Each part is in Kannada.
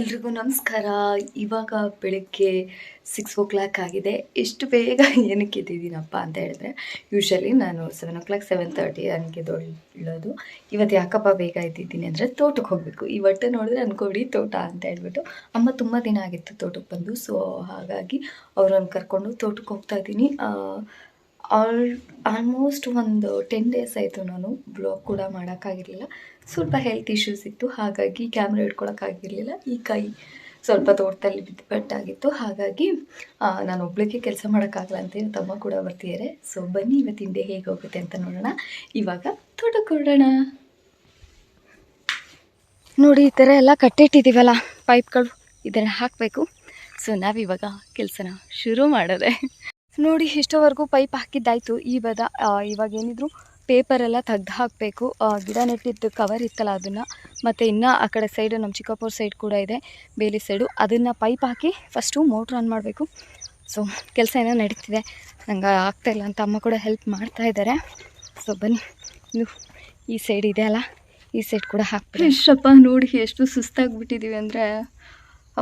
ಎಲ್ರಿಗೂ ನಮಸ್ಕಾರ. ಇವಾಗ ಬೆಳಗ್ಗೆ ಸಿಕ್ಸ್ ಓ ಕ್ಲಾಕ್ ಆಗಿದೆ. ಎಷ್ಟು ಬೇಗ ಏನಕ್ಕೆ ಇದ್ದಿದ್ದೀನಪ್ಪ ಅಂತ ಹೇಳಿದ್ರೆ ಯೂಶಲಿ ನಾನು seven o'clock seven thirty ನನಗೆ ದೊಡ್ಡದು ಇವತ್ತು ಯಾಕಪ್ಪ ಬೇಗ ಇದ್ದಿದ್ದೀನಿ ಅಂದರೆ ತೋಟಕ್ಕೆ ಹೋಗಬೇಕು. ಈ ಹೊಟ್ಟೆ ನೋಡಿದ್ರೆ ಅನ್ಕೊಡಿ ತೋಟ ಅಂತ ಹೇಳ್ಬಿಟ್ಟು ಅಮ್ಮ ತುಂಬ ದಿನ ಆಗಿತ್ತು ತೋಟಕ್ಕೆ ಬಂದು. ಸೊ ಹಾಗಾಗಿ ಅವ್ರನ್ನ ಕರ್ಕೊಂಡು ತೋಟಕ್ಕೆ ಹೋಗ್ತಾ ಇದ್ದೀನಿ. ಆಲ್ ಆಲ್ಮೋಸ್ಟ್ ಒಂದು ಟೆನ್ ಡೇಸ್ ಆಯಿತು ನಾನು ಬ್ಲಾಗ್ ಕೂಡ ಮಾಡೋಕ್ಕಾಗಿರಲಿಲ್ಲ. ಸ್ವಲ್ಪ ಹೆಲ್ತ್ ಇಶ್ಯೂಸ್ ಇತ್ತು. ಹಾಗಾಗಿ ಕ್ಯಾಮ್ರಾ ಇಟ್ಕೊಳಕ್ಕಾಗಿರಲಿಲ್ಲ ಈ ಕೈ ಸ್ವಲ್ಪ ತೋಟದಲ್ಲಿ ಬಿದ್ದು ಆಗಿತ್ತು ಹಾಗಾಗಿ ನಾನು ಒಬ್ಳಿಗೆ ಕೆಲಸ ಮಾಡೋಕ್ಕಾಗಲ್ಲ ಅಂತ ತಮ್ಮ ಕೂಡ ಬರ್ತಿದ್ದಾರೆ ಸೊ ಬನ್ನಿ ಇವತ್ತಿನ ಡೇ ಹೇಗೆ ಹೋಗುತ್ತೆ ಅಂತ ನೋಡೋಣ. ಇವಾಗ ತೋಟಕ್ಕೆ ಹೊರಡೋಣ ನೋಡಿ, ಈ ಥರ ಎಲ್ಲ ಕಟ್ಟಿಟ್ಟಿದ್ದೀವಲ್ಲ ಪೈಪ್ಗಳು. ಇದನ್ನು ಹಾಕಬೇಕು. ಸೊ ನಾವಿವಾಗ ಕೆಲಸನ ಶುರು ಮಾಡೋದೆ. ನೋಡಿ, ಇಷ್ಟೋವರೆಗೂ ಪೈಪ್ ಹಾಕಿದ್ದಾಯಿತು. ಈ ಬದ ಇವಾಗ ಏನಿದ್ರು ಪೇಪರೆಲ್ಲ ತೆಗ್ದು ಹಾಕಬೇಕು. ಗಿಡ ನೆಟ್ಟಿದ್ದು ಕವರ್ ಇತ್ತಲ್ಲ ಅದನ್ನು. ಮತ್ತು ಇನ್ನು ಆ ಕಡೆ ಸೈಡು ನಮ್ಮ ಚಿಕ್ಕಪ್ಪವ್ರ ಸೈಡ್ ಕೂಡ ಇದೆ, ಬೇಲಿ ಸೈಡು ಅದನ್ನು ಪೈಪ್ ಹಾಕಿ ಫಸ್ಟು ಮೋಟ್ರ್ ಆನ್ ಮಾಡಬೇಕು. ಸೊ ಕೆಲಸ ಏನೋ ನಡೀತಿದೆ. ನಂಗೆ ಆಗ್ತಾಯಿಲ್ಲ ಅಂತ ಅಮ್ಮ ಕೂಡ ಹೆಲ್ಪ್ ಮಾಡ್ತಾ ಇದ್ದಾರೆ ಸೊ ಬನ್ನಿ. ಇದು ಈ ಸೈಡ್ ಇದೆ ಅಲ್ಲ. ಈ ಸೈಡ್ ಕೂಡ ಹಾಕ್ಬಿಡಿ ಎಷ್ಟಪ್ಪ, ನೋಡಿ ಎಷ್ಟು ಸುಸ್ತಾಗ್ಬಿಟ್ಟಿದ್ದೀವಿ ಅಂದರೆ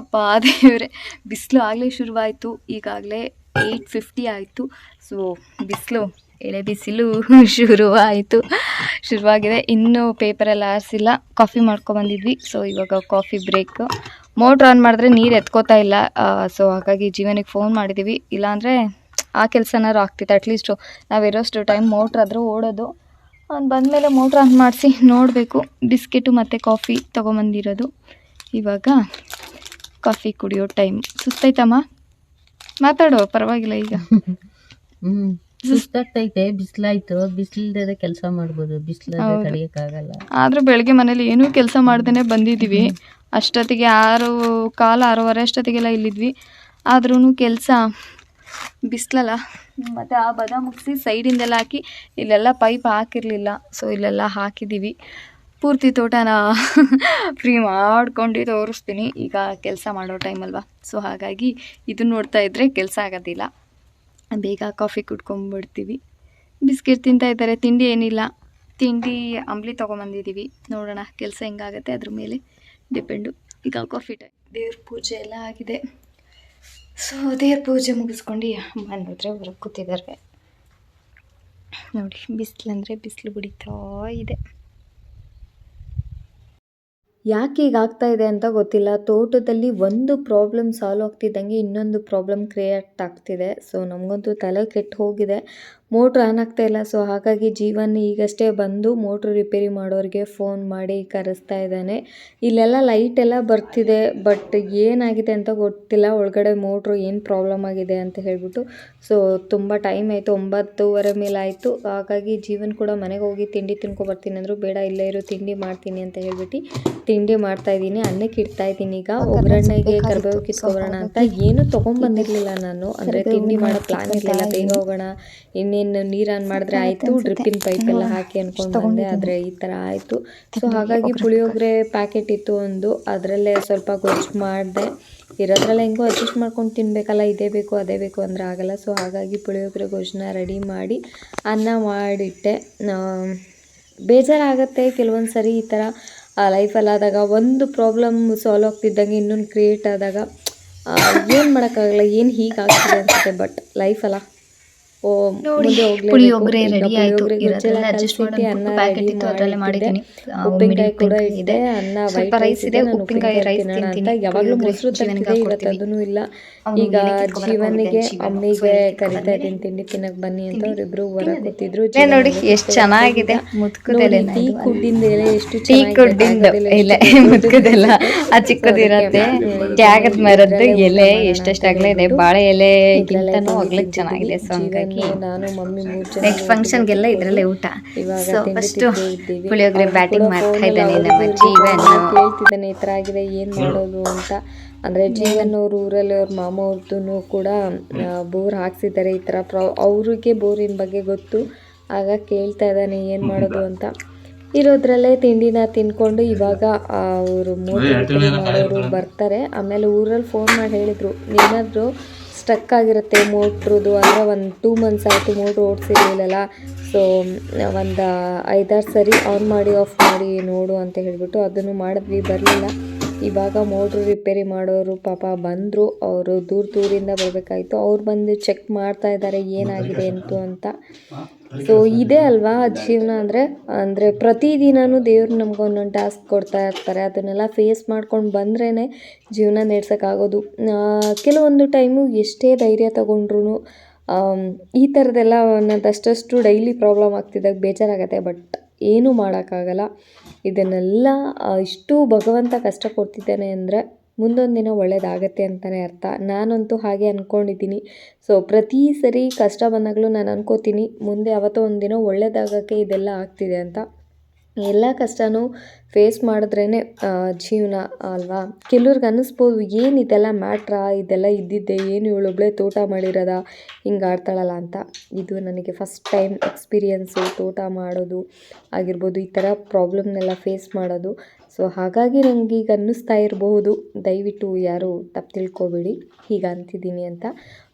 ಅಪ್ಪ ದೇವ್ರೆ. ಬಿಸಿಲು ಆಗಲೇ ಶುರುವಾಯಿತು. ಈಗಾಗಲೇ ಏಯ್ಟ್ ಫಿಫ್ಟಿ ಆಯಿತು. ಸೊ ಬಿಸಿಲು ಎಳೆ ಬಿಸಿಲು ಶುರುವಾಯಿತು. ಶುರುವಾಗಿದೆ. ಇನ್ನೂ ಪೇಪರೆಲ್ಲ ಆರಿಸಿಲ್ಲ. ಕಾಫಿ ಮಾಡ್ಕೊಬಂದಿದ್ವಿ. ಸೊ ಇವಾಗ ಕಾಫಿ ಬ್ರೇಕ್ ಮೋಟ್ರ್ ಆನ್ ಮಾಡಿದ್ರೆ ನೀರು ಎತ್ಕೋತಾ ಇಲ್ಲ. ಸೊ ಹಾಗಾಗಿ ಜೀವನಿಗೆ ಫೋನ್ ಮಾಡಿದ್ದೀವಿ ಇಲ್ಲಾಂದರೆ ಆ ಕೆಲಸನಾರು ಆಗ್ತಿತ್ತು. ಅಟ್ಲೀಸ್ಟು ನಾವಿರೋಷ್ಟು ಟೈಮ್ ಮೋಟ್ರ್ ಆದರೂ ಓಡೋದು. ಅವ್ನು ಬಂದಮೇಲೆ ಮೋಟ್ರ್ ಆನ್ ಮಾಡಿಸಿ ನೋಡಬೇಕು. ಬಿಸ್ಕೆಟು ಮತ್ತು ಕಾಫಿ ತೊಗೊಂಬಂದಿರೋದು. ಇವಾಗ ಕಾಫಿ ಕುಡಿಯೋ ಟೈಮ್ ಸುಸ್ತೈತಮ್ಮ ಮಾತಾಡೋ, ಪರವಾಗಿಲ್ಲ ಈಗ. ಹ್ಮ್. ಸುಸ್ತಾಗ್ತೈತೆ ಬಿಸಿಲಾಯ್ತು ಬಿಸ್ಲದ ಕೆಲಸ ಮಾಡ್ಬೋದು ಹೌದು. ತಡೆಯಕ್ಕಾಗಲ್ಲ. ಆದರೂ ಬೆಳಗ್ಗೆ ಮನೇಲಿ ಏನೂ ಕೆಲಸ ಮಾಡ್ದೇನೆ ಬಂದಿದೀವಿ ಅಷ್ಟೊತ್ತಿಗೆ ಆರು ಕಾಲ ಆರೂವರೆ ಅಷ್ಟೊತ್ತಿಗೆಲ್ಲ ಇಲ್ಲಿದ್ವಿ. ಆದ್ರೂ ಕೆಲಸ ಬಿಸಿಲಲ್ಲ. ಮತ್ತೆ ಆ ಬದ ಮುಗಿಸಿ ಸೈಡಿಂದೆಲ್ಲ ಹಾಕಿ ಇಲ್ಲೆಲ್ಲ ಪೈಪ್ ಹಾಕಿರ್ಲಿಲ್ಲ. ಸೊ ಇಲ್ಲೆಲ್ಲ ಹಾಕಿದ್ದೀವಿ. ಪೂರ್ತಿ ತೋಟನ ಫ್ರೀ ಮಾಡ್ಕೊಂಡು ತೋರಿಸ್ತೀನಿ. ಈಗ ಕೆಲಸ ಮಾಡೋ ಟೈಮ್ ಅಲ್ವಾ? ಸೊ ಹಾಗಾಗಿ ಇದನ್ನ ನೋಡ್ತಾ ಇದ್ರೆ ಕೆಲಸ ಆಗೋದಿಲ್ಲ. ಬೇಗ ಕಾಫಿ ಕುಡ್ಕೊಂಬಿಡ್ತೀವಿ ಬಿಸ್ಕಿಟ್ ತಿಂತಾ ಇದ್ದಾರೆ, ತಿಂಡಿ ಏನಿಲ್ಲ. ತಿಂಡಿ ಅಂಬ್ಲಿ ತೊಗೊಂಬಂದಿದ್ದೀವಿ ನೋಡೋಣ ಕೆಲಸ ಹೆಂಗಾಗತ್ತೆ ಅದ್ರ ಮೇಲೆ ಡಿಪೆಂಡು. ಈಗ ಕಾಫಿ ಟೈಮ್ ದೇವ್ರ ಪೂಜೆ ಎಲ್ಲ ಆಗಿದೆ. ಸೊ ದೇವ್ರ ಪೂಜೆ ಮುಗಿಸ್ಕೊಂಡು ಬಂದಿದ್ರೆ ಹೊರಗೆ ಕೂತಿದ್ದಾರೆ. ನೋಡಿ, ಬಿಸಿಲಂದರೆ ಬಿಸಿಲು ಬಿಡಿತಾ ಇದೆ. ಯಾಕೆ ಹೀಗೆ ಇದೆ ಅಂತ ಗೊತ್ತಿಲ್ಲ. ತೋಟದಲ್ಲಿ ಒಂದು ಪ್ರಾಬ್ಲಮ್ ಸಾಲ್ವ್ ಆಗ್ತಿದ್ದಂಗೆ ಇನ್ನೊಂದು ಪ್ರಾಬ್ಲಮ್ ಕ್ರಿಯೇಟ್ ಆಗ್ತಿದೆ. ಸೊ ನಮಗಂತೂ ತಲೆ ಕೆಟ್ಟು ಹೋಗಿದೆ. ಮೋಟ್ರ್ ಆನ್ ಆಗ್ತಾ ಇಲ್ಲ. ಸೊ ಹಾಗಾಗಿ ಜೀವನ್ ಈಗಷ್ಟೇ ಬಂದು ಮೋಟ್ರ್ ರಿಪೇರಿ ಮಾಡೋರಿಗೆ ಫೋನ್ ಮಾಡಿ ಕರೆಸ್ತಾ ಇದ್ದಾನೆ. ಇಲ್ಲೆಲ್ಲ ಲೈಟ್ ಎಲ್ಲ ಬರ್ತಿದೆ ಬಟ್ ಏನಾಗಿದೆ ಅಂತ ಗೊತ್ತಿಲ್ಲ. ಒಳಗಡೆ ಮೋಟ್ರು ಏನು ಪ್ರಾಬ್ಲಮ್ ಆಗಿದೆ ಅಂತ ಹೇಳ್ಬಿಟ್ಟು. ಸೊ ತುಂಬ ಟೈಮ್ ಆಯಿತು. ಒಂಬತ್ತುವರೆ ಮೇಲೆ ಆಯಿತು. ಹಾಗಾಗಿ ಜೀವನ್ ಕೂಡ ಮನೆಗೆ ಹೋಗಿ ತಿಂಡಿ ತಿನ್ಕೊ ಬರ್ತೀನಿ ಅಂದರು ಬೇಡ ಇಲ್ಲೇ ಇರೋ ತಿಂಡಿ ಮಾಡ್ತೀನಿ ಅಂತ ಹೇಳ್ಬಿಟ್ಟು ತಿಂಡಿ ಮಾಡ್ತಾ ಇದ್ದೀನಿ. ಅನ್ನಕ್ಕೆ ಇಡ್ತಾ ಇದ್ದೀನಿ ಈಗ. ಒಗ್ಗರಣೆಗೆ ಕರಿಬೇವು ಕಿತ್ಕೊಬರೋಣ ಅಂತ. ಏನು ತೊಗೊಂಬಂದಿರಲಿಲ್ಲ ನಾನು. ಅಂದರೆ ತಿಂಡಿ ಮಾಡೋ ಪ್ಲಾನ್ ಇರಲಿಲ್ಲ. ಬೇಗ ಹೋಗೋಣ. ಇನ್ನೇನು ನೀರನ್ ಆನ್ ಮಾಡಿದ್ರೆ ಆಯ್ತು ಡ್ರಿಪ್ಪಿನ ಪೈಪ್ ಎಲ್ಲ ಹಾಕಿ ಅನ್ಕೊಂಡು ಆದ್ರೆ ಆದರೆ ಈ ಥರ ಆಯ್ತು. ಸೊ ಹಾಗಾಗಿ ಪುಳಿಯೋಗರೆ ಪ್ಯಾಕೆಟ್ ಇತ್ತು ಒಂದು. ಅದರಲ್ಲೇ ಸ್ವಲ್ಪ ಗೊಜ್ಜು ಮಾಡಿದೆ. ಇರೋದ್ರಲ್ಲ ಹೆಂಗೋ ಅಡ್ಜಸ್ಟ್ ಮಾಡ್ಕೊಂಡು ತಿನ್ಬೇಕಲ್ಲ ಇದೇ ಬೇಕು ಅದೇ ಬೇಕು ಅಂದ್ರೆ ಆಗಲ್ಲ. ಸೊ ಹಾಗಾಗಿ ಪುಳಿಯೋಗರೆ ಗೊಜ್ಜನ್ನ ರೆಡಿ ಮಾಡಿ ಅನ್ನ ಮಾಡಿಟ್ಟೆ. ಬೇಜಾರಾಗತ್ತೆ ಕೆಲವೊಂದು ಸರಿ ಈ ಥರ ಲೈಫಲ್ಲಾದಾಗ ಒಂದು ಪ್ರಾಬ್ಲಮ್ ಸಾಲ್ವ್ ಆಗ್ತಿದ್ದಂಗೆ ಇನ್ನೊಂದು ಕ್ರಿಯೇಟ್ ಆದಾಗ ಏನು ಮಾಡೋಕ್ಕಾಗಲ್ಲ ಏನು ಹೀಗಾಗ್ತಿದೆ ಅನ್ಸುತ್ತೆ ಬಟ್ ಲೈಫಲ್ಲ ನೋಡಿ. ಪುಳಿಯೋಗರೆ ರೆಡಿ ಆಯ್ತು. ಇರೋದ್ರಲ್ಲ ಅಡ್ಜಸ್ಟ್ ಅನ್ನ ಪ್ಯಾಕೆಟ್ ಇತ್ತು ಅದರಲ್ಲೇ ಮಾಡಿಟ್ಟಿದ್ದೆ. ಮಾಡಿದ್ದೀನಿ. ಉಪ್ಪಿನಕಾಯಿ ಕೂಡ ಇದೆ. ಅನ್ನ ಸ್ವಲ್ಪ ರೈಸ್ ಇದೆ ಉಪ್ಪಿನಕಾಯಿ ರೈಸ್ ತಿಂತೀನಿ. ಯಾವಾಗಲೂ ಮೊಸರು ಜೀವನಿಗೆ ಇವತ್ತು. ಇಲ್ಲ. ಈಗ ಜೀವನಿಗೆ ಅಮ್ಮಿಗೆ ಕರಿತಾ ಇದ್ದೀನಿ ತಿಂಡಿ ತಿನ್ನಕ್ ಬನ್ನಿ ಅಂತ ಅವ್ರಿಬ್ರು ಹೊರ ಕೂತಿದ್ರು ನೋಡಿ ಎಷ್ಟು ಚೆನ್ನಾಗಿದೆ. ಮುತ್ಕದೆಲೆ ಟೀ ಕುಡ್ಡಿಂದ ಎಲೆ ಎಷ್ಟು ಟೀ ಕುಡ್ಡಿಂದು ಎಲೆ ಎಷ್ಟು ಆ ಚಿಕ್ಕದಿರತ್ತೆ ತ್ಯಾಗದ ಮರದ್ದು ಎಲೆ ಎಷ್ಟೆಷ್ಟು ಅಗಲ ಇದೆ. ಬಾಳೆ ಎಲೆ ಗಿಂತನೂ ಅಗ್ಲಕ್ಕೆ ಚೆನ್ನಾಗಿದೆ ಸೊ ಹಂಗಾಗಿ ಜೀವನು, ನಾನು ಮಮ್ಮಿ ಮೂರ್ ಜನ ನೆಕ್ಸ್ಟ್ ಫಂಕ್ಷನ್ಗೆಲ್ಲ ಇದ್ರಲ್ಲೇ ಊಟ. ಇವಾಗ ಸೊ ತಿಂಡಿ ಫಸ್ಟ್ ಪುಳಿಯೋಗರೆ ಬ್ಯಾಟಿಂಗ್ ಮಾಡ್ತಾ ಇದ್ದಾನೆ ನಮ್ಮ ಜೀವನ್. ಕೇಳ್ತಿದ್ದಾನೆ ಈ ತರ ಆಗಿದೆ ಏನು ಮಾಡೋದು ಅಂತ. ಅಂದ್ರೆ ಜೀವನ್ ಅವ್ರ ಊರಲ್ಲಿ ಅವ್ರ ಮಾಮ ಅವ್ರದ್ದು ಕೂಡ ಬೋರ್ ಹಾಕ್ಸಿದ್ದಾರೆ ಈ ತರ. ಪ್ರಾ ಅವ್ರಿಗೆ ಬೋರಿನ ಬಗ್ಗೆ ಗೊತ್ತು. ಆಗ ಕೇಳ್ತಾ ಇದ್ದಾನೆ ಏನು ಮಾಡೋದು ಅಂತ. ಇರೋದ್ರಲ್ಲೇ ತಿಂಡಿನ ತಿನ್ಕೊಂಡು ಇವಾಗ ಅವರು ಮೂರು ಮಾಡೋರು ಬರ್ತಾರೆ. ಆಮೇಲೆ ಊರಲ್ಲಿ ಫೋನ್ ಮಾಡಿ ಹೇಳಿದ್ರು ಏನಾದರೂ ಸ್ಟಕ್ ಆಗಿರುತ್ತೆ ಮೋಟ್ರದು ಅಂದರೆ ಒಂದು ಟೂ ಮಂತ್ಸ್ ಆಯಿತು ಮೋಟ್ರ್ ಓಡಿಸಿರ್ಲಿಲ್ಲಲ್ಲ ಸೊ ಒಂದು ಐದಾರು ಸರಿ ಆನ್ ಮಾಡಿ ಆಫ್ ಮಾಡಿ ನೋಡು ಅಂತ ಹೇಳಿಬಿಟ್ಟು ಅದನ್ನು ಮಾಡಿದ್ವಿ, ಬರಲಿಲ್ಲ. ಇವಾಗ ಮೋಟ್ರು ರಿಪೇರಿ ಮಾಡೋರು ಪಾಪ ಬಂದರು, ಅವರು ದೂರ ದೂರಿಂದ ಬರಬೇಕಾಯ್ತು. ಅವ್ರು ಬಂದು ಚೆಕ್ ಮಾಡ್ತಾ ಇದ್ದಾರೆ ಏನಾಗಿದೆ ಅಂತು ಅಂತ. ಸೊ ಇದೇ ಅಲ್ವಾ ಜೀವನ ಅಂದರೆ? ಅಂದರೆ ಪ್ರತಿದಿನವೂ ದೇವ್ರು ನಮ್ಗೆ ಒಂದೊಂದು ಟಾಸ್ಕ್ ಕೊಡ್ತಾ ಇರ್ತಾರೆ. ಅದನ್ನೆಲ್ಲ ಫೇಸ್ ಮಾಡ್ಕೊಂಡು ಬಂದ್ರೇ ಜೀವನ ನಡೆಸೋಕ್ಕಾಗೋದು ಕೆಲವೊಂದು ಟೈಮು ಎಷ್ಟೇ ಧೈರ್ಯ ತಗೊಂಡ್ರು ಈ ಥರದ್ದೆಲ್ಲ ಒಂದಷ್ಟು ಡೈಲಿ ಪ್ರಾಬ್ಲಮ್ ಆಗ್ತಿದ್ದಾಗ ಬೇಜಾರಾಗತ್ತೆ. ಬಟ್ ಏನೂ ಮಾಡೋಕ್ಕಾಗಲ್ಲ. ಇದನ್ನೆಲ್ಲ ಇಷ್ಟು ಭಗವಂತ ಕಷ್ಟ ಕೊಡ್ತಿದ್ದಾನೆ ಅಂದರೆ ಮುಂದೊಂದು ದಿನ ಒಳ್ಳೇದಾಗತ್ತೆ ಅಂತಲೇ ಅರ್ಥ. ನಾನಂತೂ ಹಾಗೆ ಅಂದ್ಕೊಂಡಿದ್ದೀನಿ ಸೊ ಪ್ರತಿ ಸರಿ ಕಷ್ಟ ಬಂದಾಗಲೂ ನಾನು ಅಂದ್ಕೋತೀನಿ ಮುಂದೆ ಯಾವತ್ತೋ ಒಂದು ದಿನ ಒಳ್ಳೇದಾಗೋಕ್ಕೆ ಇದೆಲ್ಲ ಆಗ್ತಿದೆ ಅಂತ. ಎಲ್ಲ ಕಷ್ಟನೂ ಫೇಸ್ ಮಾಡಿದ್ರೇ ಜೀವನ ಅಲ್ವಾ? ಕೆಲವ್ರಿಗೆ ಅನ್ನಿಸ್ಬೋದು, ಏನು ಇದೆಲ್ಲ ಮ್ಯಾಟ್ರಾ ಇದೆಲ್ಲ ಇದ್ದಿದ್ದೆ, ಏನು ಇವಳೊಬ್ಳೆ ತೋಟ ಮಾಡಿರೋದ? ಹಿಂಗೆ ಆಡ್ತಾಳಲ್ಲ ಅಂತ. ಇದು ನನಗೆ ಫಸ್ಟ್ ಟೈಮ್ ಎಕ್ಸ್ಪೀರಿಯೆನ್ಸು ತೋಟ ಮಾಡೋದು ಆಗಿರ್ಬೋದು, ಈ ಥರ ಪ್ರಾಬ್ಲಮ್ನೆಲ್ಲ ಫೇಸ್ ಮಾಡೋದು. ಸೊ ಹಾಗಾಗಿ ನನಗೆ ಈಗ ಅನ್ನಿಸ್ತಾ ಇರಬಹುದು ದಯವಿಟ್ಟು ಯಾರು ತಪ್ಪು ತಿಳ್ಕೊಬೇಡಿ. ಹೀಗೆ ಅಂತಿದ್ದೀನಿ ಅಂತ.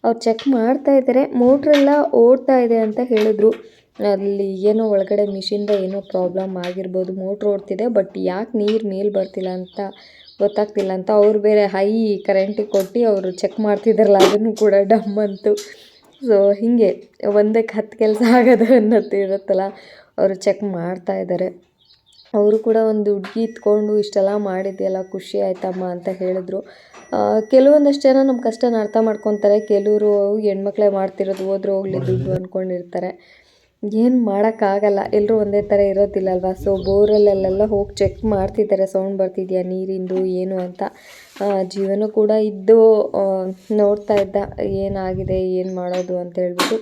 ಅವ್ರು ಚೆಕ್ ಮಾಡ್ತಾ ಇದ್ದಾರೆ ಮೋಟ್ರೆಲ್ಲ ಓಡ್ತಾ ಇದೆ ಅಂತ ಹೇಳಿದ್ರು. ಅಲ್ಲಿ ಏನೋ ಒಳಗಡೆ ಮಿಷಿನ್ದ ಏನೋ ಪ್ರಾಬ್ಲಮ್ ಆಗಿರ್ಬೋದು, ಮೋಟ್ರ್ ಓಡ್ತಿದೆ, ಬಟ್ ಯಾಕೆ ನೀರು ಮೇಲೆ ಬರ್ತಿಲ್ಲ ಅಂತ ಗೊತ್ತಾಗ್ತಿಲ್ಲ ಅಂತ ಅವ್ರು ಬೇರೆ ಹೈ ಕರೆಂಟಿಗೆ ಕೊಟ್ಟು ಅವರು ಚೆಕ್ ಮಾಡ್ತಿದ್ದಾರಲ್ಲ ಅದನ್ನು ಕೂಡ ಡಮ್ ಅಂತು. ಸೊ ಹೀಗೆ ಒಂದಕ್ಕೆ ಹತ್ತು ಕೆಲಸ ಆಗೋದು ಅನ್ನೋದು ಇರುತ್ತಲ್ಲ, ಅವರು ಚೆಕ್ ಮಾಡ್ತಾ ಇದ್ದಾರೆ. ಅವರು ಕೂಡ ಒಂದು ಹುಡುಗಿ ಇತ್ಕೊಂಡು ಇಷ್ಟೆಲ್ಲ ಮಾಡಿದೆಯಲ್ಲ, ಖುಷಿ ಆಯ್ತಮ್ಮ ಅಂತ ಹೇಳಿದ್ರು. ಕೆಲವೊಂದಷ್ಟು ಜನ ನಮ್ಮ ಕಷ್ಟನ ಅರ್ಥ ಮಾಡ್ಕೊತಾರೆ, ಕೆಲವರು ಹೆಣ್ಮಕ್ಳೇ ಮಾಡ್ತಿರೋದು, ಹೋದ್ರೆ ಹೋಗ್ಲಿ, ದುಡ್ಡು ಅಂದ್ಕೊಂಡಿರ್ತಾರೆ ಏನು ಮಾಡೋಕ್ಕಾಗಲ್ಲ. ಎಲ್ಲರೂ ಒಂದೇ ಥರ ಇರೋದಿಲ್ಲ ಅಲ್ವಾ ಸೊ ಬೋರಲ್ಲೆಲ್ಲ ಹೋಗಿ ಚೆಕ್ ಮಾಡ್ತಿದ್ದಾರೆ ಸೌಂಡ್ ಬರ್ತಿದೆಯಾ? ನೀರಿಂದು, ಏನು ಅಂತ. ಜೀವನ ಕೂಡ ಇದ್ದು ನೋಡ್ತಾ ಇದ್ದ. ಏನಾಗಿದೆ, ಏನು ಮಾಡೋದು ಅಂತ ಹೇಳ್ಬಿಟ್ಟು.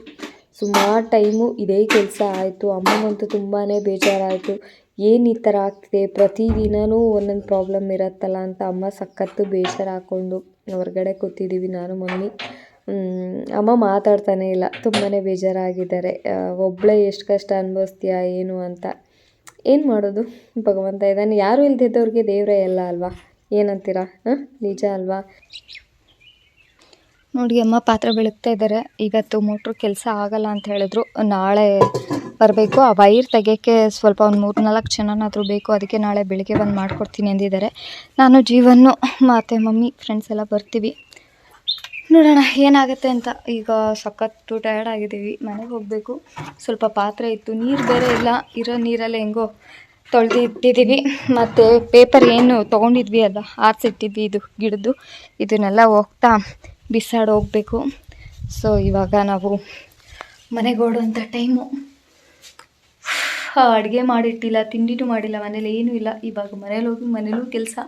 ಸುಮಾರು ಟೈಮು ಇದೇ ಕೆಲಸ ಆಯಿತು. ಅಮ್ಮನಂತೂ ತುಂಬಾ ಬೇಜಾರಾಯಿತು. ಏನು ಈ ಥರ ಆಗ್ತಿದೆ? ಪ್ರತಿದಿನವೂ ಒಂದೊಂದು ಪ್ರಾಬ್ಲಮ್ ಇರುತ್ತಲ್ಲ ಅಂತ ಅಮ್ಮ ಸಖತ್ತು ಬೇಜಾರು ಹಾಕ್ಕೊಂಡು ಹೊರಗಡೆ ಕೂತಿದ್ದೀವಿ ನಾನು, ಮಮ್ಮಿ. ಅಮ್ಮ ಮಾತಾಡ್ತಾನೆ ಇಲ್ಲ. ತುಂಬಾ ಬೇಜಾರಾಗಿದ್ದಾರೆ. ಒಬ್ಬಳೇ ಎಷ್ಟು ಕಷ್ಟ ಅನುಭವಿಸ್ತೀಯಾ, ಏನು ಅಂತ. ಏನು ಮಾಡೋದು? ಭಗವಂತ ಇದ್ದಾನೆ ಯಾರೂ ಇಲ್ದಿದ್ದವ್ರಿಗೆ ದೇವರೇ ಎಲ್ಲ ಅಲ್ವಾ? ಏನಂತೀರಾ? ಹಾಂ? ನಿಜ ಅಲ್ವಾ? ನೋಡಿ ಅಮ್ಮ, ಪಾತ್ರೆ ಬೆಳಗ್ತಾ ಇದ್ದಾರೆ. ಇವತ್ತು ಮೋಟ್ರ್ ಕೆಲಸ ಆಗಲ್ಲ ಅಂತ ಹೇಳಿದ್ರು. ನಾಳೆ ಬರಬೇಕು. ಆ ವೈರ್ ತೆಗೆಯೋಕ್ಕೆ ಸ್ವಲ್ಪ ಒಂದು ಮೂರು ನಾಲ್ಕು ಜನನಾದರೂ ಬೇಕು. ಅದಕ್ಕೆ ನಾಳೆ ಬೆಳಿಗ್ಗೆ ಬಂದು ಮಾಡಿಕೊಡ್ತೀನಿ ಅಂದಿದ್ದಾರೆ. ನಾನು ಜೀವನ್ನು ಮತ್ತು ಮಮ್ಮಿ ಫ್ರೆಂಡ್ಸ್ ಎಲ್ಲ ಬರ್ತೀವಿ. ನೋಡೋಣ, ಏನಾಗುತ್ತೆ ಅಂತ. ಈಗ ಸಖತ್ತು ಟಯರ್ಡ್ ಆಗಿದ್ದೀವಿ. ಮನೆಗೆ ಹೋಗಬೇಕು. ಸ್ವಲ್ಪ ಪಾತ್ರೆ ಇತ್ತು. ನೀರು ಬೇರೆ ಇಲ್ಲ. ಇರೋ ನೀರಲ್ಲಿ ಹೆಂಗೋ ತೊಳೆದು ಇಟ್ಟಿದ್ದೀವಿ ಮತ್ತು ಪೇಪರ್ ಏನು ತೊಗೊಂಡಿದ್ವಿ ಅಲ್ಲ, ಆರಿಸಿಟ್ಟಿದ್ವಿ ಇದು ಗಿಡದ್ದು. ಇದನ್ನೆಲ್ಲ ಹೋಗ್ತಾ ಬಿಸಾಡಿ ಹೋಗಬೇಕು. ಸೊ ಇವಾಗ ನಾವು ಮನೆಗೆ ಓಡುವಂಥ ಟೈಮು ಅಡುಗೆ ಮಾಡಿಟ್ಟಿಲ್ಲ, ತಿಂಡಿನೂ ಮಾಡಿಲ್ಲ, ಮನೇಲಿ ಏನೂ ಇಲ್ಲ. ಇವಾಗ ಮನೇಲಿ ಹೋಗಿ ಮನೇಲೂ ಕೆಲಸ.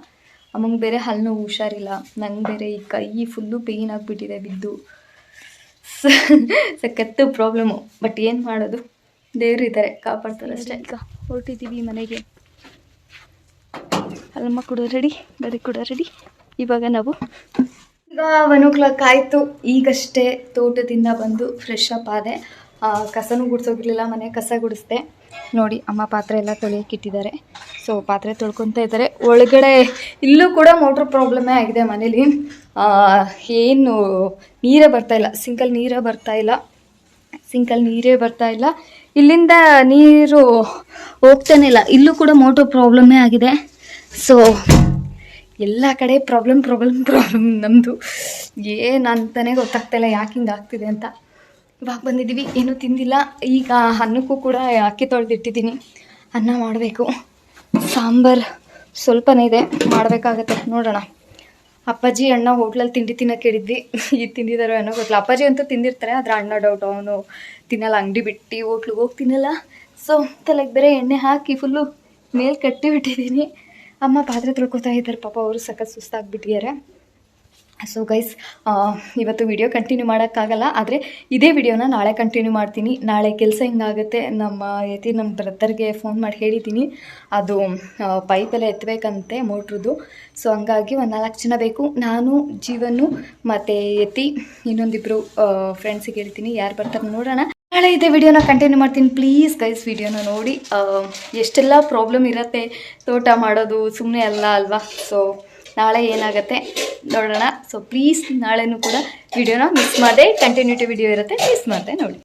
ಅಮ್ಮಂಗೆ ಬೇರೆ ಹಲ್ಲು ನೋವು ಹುಷಾರಿಲ್ಲ. ನಂಗೆ ಬೇರೆ ಈ ಕೈ ಫುಲ್ಲು ಪೇಯ್ನ್ ಆಗಿಬಿಟ್ಟಿದೆ ಬಿದ್ದು. ಸಖತ್ತು ಪ್ರಾಬ್ಲಮ್ಮು ಬಟ್ ಏನು ಮಾಡೋದು? ದೇವ್ರು ಇದ್ದಾರೆ ಕಾಪಾಡ್ತಾರೆ ಅಷ್ಟೇ. ಈಗ ಹೊರಟಿದ್ದೀವಿ ಮನೆಗೆ. ಅಲ್ಲಮ್ಮ ಕೂಡ ರೆಡಿ ಗಾಡಿ ಕೂಡ ರೆಡಿ. ಇವಾಗ ನಾವು ಈಗ ಒನ್ ಓ ಕ್ಲಾಕ್ ಆಯಿತು ಈಗಷ್ಟೇ ತೋಟದಿಂದ ಬಂದು ಫ್ರೆಶ್ ಅಪ್ ಆದೆ. ಕಸನೂ ಗುಡಿಸೋಗಿರಲಿಲ್ಲ ಮನೆ ಕಸ ಗುಡಿಸ್ದೆ. ನೋಡಿ, ಅಮ್ಮ ಪಾತ್ರೆ ಎಲ್ಲ ತೊಳೆಯಕ್ಕೆ ಇಟ್ಟಿದ್ದಾರೆ. ಸೊ ಪಾತ್ರೆ ತೊಳ್ಕೊತಾ ಇದ್ದಾರೆ. ಒಳಗಡೆ ಇಲ್ಲೂ ಕೂಡ ಮೋಟ್ರ್ ಪ್ರಾಬ್ಲಮ್ಮೇ ಆಗಿದೆ ಮನೇಲಿ. ಏನು ನೀರೇ ಬರ್ತಾ ಇಲ್ಲ. ಸಿಂಕಲ್ ನೀರೇ ಬರ್ತಾ ಇಲ್ಲ. ಸಿಂಕಲ್ ನೀರೇ ಇಲ್ಲ. ಇಲ್ಲಿಂದ ನೀರು ಹೋಗ್ತಾನೆ ಇಲ್ಲ. ಇಲ್ಲೂ ಕೂಡ ಮೋಟ್ರ್ ಪ್ರಾಬ್ಲಮ್ಮೇ ಆಗಿದೆ. ಸೊ ಎಲ್ಲ ಕಡೆ ಪ್ರಾಬ್ಲಮ್ ಪ್ರಾಬ್ಲಮ್ ಪ್ರಾಬ್ಲಮ್ ನಮ್ಮದು ಏನಂತಲೇ ಅಂತಲೇ ಗೊತ್ತಾಗ್ತಾ ಇಲ್ಲ. ಯಾಕೆ ಹಿಂಗೆ ಆಗ್ತಿದೆ ಅಂತ. ಇವಾಗ ಬಂದಿದ್ದೀವಿ. ಏನೂ ತಿಂದಿಲ್ಲ. ಈಗ ಅನ್ನಕ್ಕೂ ಕೂಡ ಅಕ್ಕಿ ತೊಳೆದಿಟ್ಟಿದ್ದೀನಿ. ಅನ್ನ ಮಾಡಬೇಕು. ಸಾಂಬಾರು ಸ್ವಲ್ಪನೇ ಇದೆ. ಮಾಡಬೇಕಾಗತ್ತೆ. ನೋಡೋಣ. ಅಪ್ಪಾಜಿ ಅಣ್ಣ ಹೋಟ್ಲಲ್ಲಿ ತಿಂಡಿ ತಿನ್ನೋಕೆ ಹೇಳಿದ್ವಿ. ಇದು ತಿಂದಿದ್ದಾರೋ ಏನೋ ಗೊತ್ತಿಲ್ಲ. ಅಪ್ಪಾಜಿ ಅಂತೂ ತಿಂದಿರ್ತಾರೆ, ಆದರೆ ಅಣ್ಣ ಡೌಟ್ ಅವನು ತಿನ್ನಲ್ಲ. ಅಂಗಡಿ ಬಿಟ್ಟು ಹೋಟ್ಲಿಗೆ ಹೋಗಿ ತಿನ್ನಲ್ಲ. ಸೊ ತಲೆಗೆ ಬೇರೆ ಎಣ್ಣೆ ಹಾಕಿ ಫುಲ್ಲು ಮೇಲೆ ಕಟ್ಟಿಬಿಟ್ಟಿದ್ದೀನಿ ಅಮ್ಮ ಪಾತ್ರೆ ತೊಳ್ಕೊತಾ ಇದ್ದಾರೆ. ಪಾಪ ಅವರು ಸಖತ್ ಸುಸ್ತಾಗ್ಬಿಟ್ಟಿದ್ದಾರೆ. ಸೊ ಗೈಸ್ ಇವತ್ತು ವಿಡಿಯೋ ಕಂಟಿನ್ಯೂ ಮಾಡೋಕ್ಕಾಗಲ್ಲ, ಆದರೆ ಇದೇ ವಿಡಿಯೋನ ನಾಳೆ ಕಂಟಿನ್ಯೂ ಮಾಡ್ತೀನಿ. ನಾಳೆ ಕೆಲಸ ಹಿಂಗಾಗುತ್ತೆ, ನಮ್ಮ ಯತಿ, ನಮ್ಮ ಬ್ರದರ್ಗೆ ಫೋನ್ ಮಾಡಿ ಹೇಳಿದ್ದೀನಿ. ಅದು ಪೈಪೆಲ್ಲ ಎತ್ತಬೇಕಂತೆ ಮೋಟ್ರದ್ದು ಸೊ ಹಂಗಾಗಿ ಒಂದು ನಾಲ್ಕು ಜನ ಬೇಕು. ನಾನು, ಜೀವನು, ಮತ್ತು ಯತಿ ಇನ್ನೊಂದಿಬ್ಬರು ಫ್ರೆಂಡ್ಸಿಗೆ ಹೇಳ್ತೀನಿ. ಯಾರು ಬರ್ತಾರೆ ನೋಡೋಣ. ನಾಳೆ ಇದೇ ವಿಡಿಯೋನ ಕಂಟಿನ್ಯೂ ಮಾಡ್ತೀನಿ. ಪ್ಲೀಸ್ ಗೈಸ್ ವಿಡಿಯೋನ ನೋಡಿ. ಎಷ್ಟೆಲ್ಲ ಪ್ರಾಬ್ಲಮ್ ಇರುತ್ತೆ. ತೋಟ ಮಾಡೋದು ಸುಮ್ಮನೆ ಅಲ್ಲ ಅಲ್ವಾ? ಸೊ ನಾಳೆ ಏನಾಗುತ್ತೆ ನೋಡೋಣ. ಸೊ ಪ್ಲೀಸ್ ನಾಳೆನೂ ಕೂಡ ವಿಡಿಯೋನ ಮಿಸ್ ಮಾಡದೆ ಕಂಟಿನ್ಯೂಟಿ ವಿಡಿಯೋ ಇರುತ್ತೆ ಮಿಸ್ ಮಾಡಿದೆ ನೋಡಿ.